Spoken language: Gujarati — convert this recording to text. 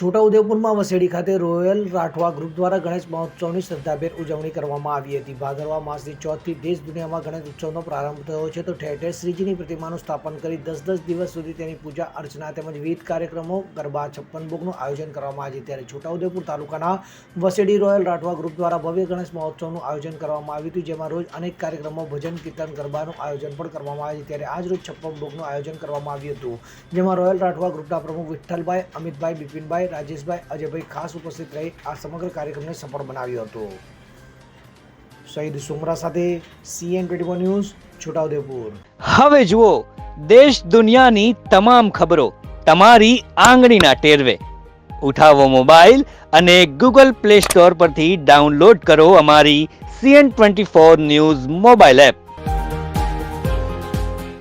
છોટાઉદેપુરમાં વસેડી ખાતે રોયલ રાઠવા ગ્રુપ દ્વારા ગણેશ મહોત્સવની શ્રદ્ધાભેર ઉજવણી કરવામાં આવી હતી. ભાદરવા માસની ચોથથી દેશ દુનિયામાં ગણેશ ઉત્સવનો પ્રારંભ થયો છે તો ઠેર ઠેર શ્રીજીની પ્રતિમાનું સ્થાપન કરી દસ દસ દિવસ સુધી તેની પૂજા અર્ચના તેમજ વિવિધ કાર્યક્રમો ગરબા, છપ્પન ભોગનું આયોજન કરવામાં આવે છે. ત્યારે છોટાઉદેપુર તાલુકાના વસેડી રોયલ રાઠવા ગ્રુપ દ્વારા ભવ્ય ગણેશ મહોત્સવનું આયોજન કરવામાં આવ્યું હતું, જેમાં રોજ અનેક કાર્યક્રમો, ભજન, કીર્તન, ગરબાનું આયોજન પણ કરવામાં આવે છે. ત્યારે આજ રોજ છપ્પન ભોગનું આયોજન કરવામાં આવ્યું હતું, જેમાં રોયલ રાઠવા ગ્રુપના પ્રમુખ વિઠ્ઠલભાઈ, અમિતભાઈ, બિપિનભાઈ રાજેશભાઈ અજયભાઈ ખાસ ઉપસ્થિત રહી આ સમગ્ર કાર્યક્રમને સફળ બનાવ્યો હતો. શહીદ સુમરા સાથે સીએન ટ્વેન્ટી ન્યૂઝ, છોટાઉદેપુર. હવે જુઓ, દેશ દુનિયાની તમામ ખબરો તમારી આંગળીના ટેરવે. ઉઠાવો મોબાઈલ અને ગૂગલ પ્લે સ્ટોર પરથી ડાઉનલોડ કરો અમારી CN twenty four news mobile app.